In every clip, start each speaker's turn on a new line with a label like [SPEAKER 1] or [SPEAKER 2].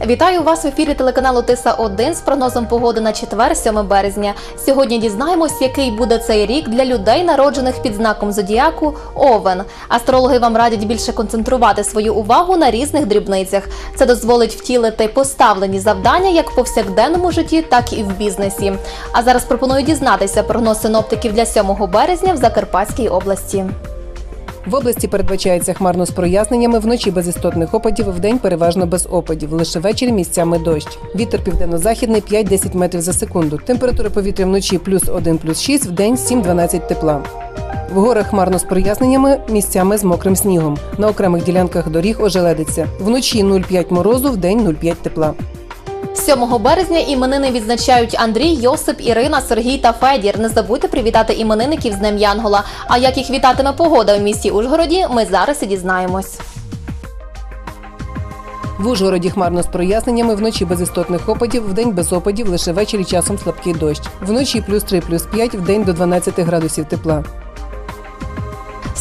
[SPEAKER 1] Вітаю вас в ефірі телеканалу Тиса 1 з прогнозом погоди на четвер, 7 березня. Сьогодні дізнаємось, який буде цей рік для людей, народжених під знаком зодіаку Овен. Астрологи вам радять більше концентрувати свою увагу на різних дрібницях. Це дозволить втілити поставлені завдання як в повсякденному житті, так і в бізнесі. А зараз пропоную дізнатися прогноз синоптиків для 7 березня в Закарпатській області.
[SPEAKER 2] В області передбачається хмарно з проясненнями, вночі без істотних опадів, вдень переважно без опадів. Лише ввечері місцями дощ. Вітер південно-західний 5-10 метрів за секунду. Температура повітря вночі плюс 1, плюс 6, вдень 7-12 тепла. В горах хмарно з проясненнями, місцями з мокрим снігом. На окремих ділянках доріг ожеледиться. Вночі 0,5 морозу, вдень 0,5 тепла.
[SPEAKER 1] 7 березня іменини відзначають Андрій, Йосип, Ірина, Сергій та Федір. Не забудьте привітати іменинників з Днем Янгола. А як їх вітатиме погода в місті Ужгороді, ми зараз і дізнаємось.
[SPEAKER 2] В Ужгороді хмарно з проясненнями, вночі без істотних опадів, вдень без опадів, лише ввечері часом слабкий дощ. Вночі плюс 3, плюс 5, вдень до 12 градусів тепла.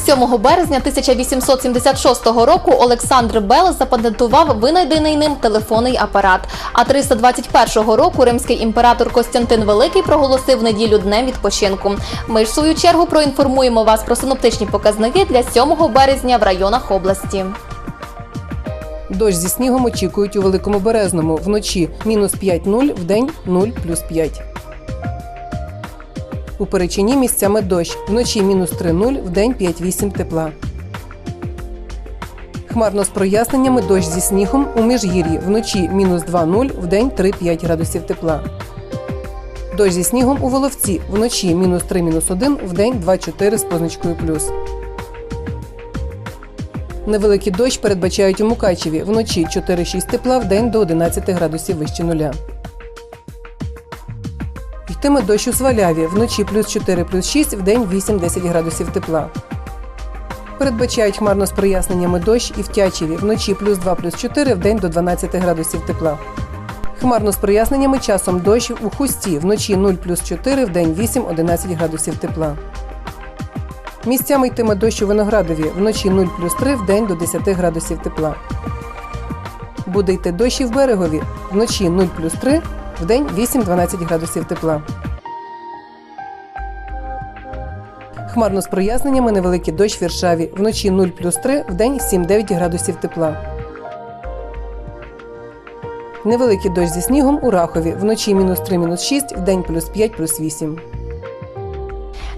[SPEAKER 1] 7 березня 1876 року Олександр Бел запатентував винайдений ним телефонний апарат. А 321 року римський імператор Костянтин Великий проголосив неділю днем відпочинку. Ми ж в свою чергу проінформуємо вас про синоптичні показники для 7 березня в районах області.
[SPEAKER 2] Дощ зі снігом очікують у Великому Березному. Вночі мінус 5-0, вдень 0 плюс 5. У Перечині місцями дощ. Вночі мінус 3-0, вдень 5-8 тепла. Хмарно з проясненнями дощ зі снігом у Міжгір'ї. Вночі мінус 2-0, вдень 3-5 градусів тепла. Дощ зі снігом у Воловці. Вночі мінус 3, мінус 1, вдень 2-4 з позначкою плюс. Невеликий дощ передбачають у Мукачеві. Вночі 4-6 тепла, вдень до 11 градусів вище нуля. Йтиме дощ у Сваляві. Вночі плюс 4, плюс 6, вдень 8-10 градусів тепла. Передбачають хмарно з проясненнями дощ і в Тячеві. Вночі плюс 2, плюс 4, вдень до 12 градусів тепла. Хмарно з проясненнями часом дощ у Хусті. Вночі 0 плюс 4, вдень 8-11 градусів тепла. Місцями йтиме дощ у Виноградові. Вночі 0 плюс 3, вдень до 10 градусів тепла. Буде йти дощ і в берегові. Вночі 0 плюс 3, вдень 8-12 градусів тепла. Хмарно з проясненнями невеликий дощ в Віршаві. Вночі 0 плюс 3, вдень 7-9 градусів тепла. Невеликий дощ зі снігом у Рахові. Вночі мінус 3, мінус 6, вдень плюс 5, плюс 8.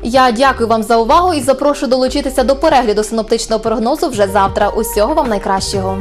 [SPEAKER 1] Я дякую вам за увагу і запрошую долучитися до перегляду синоптичного прогнозу вже завтра. Усього вам найкращого.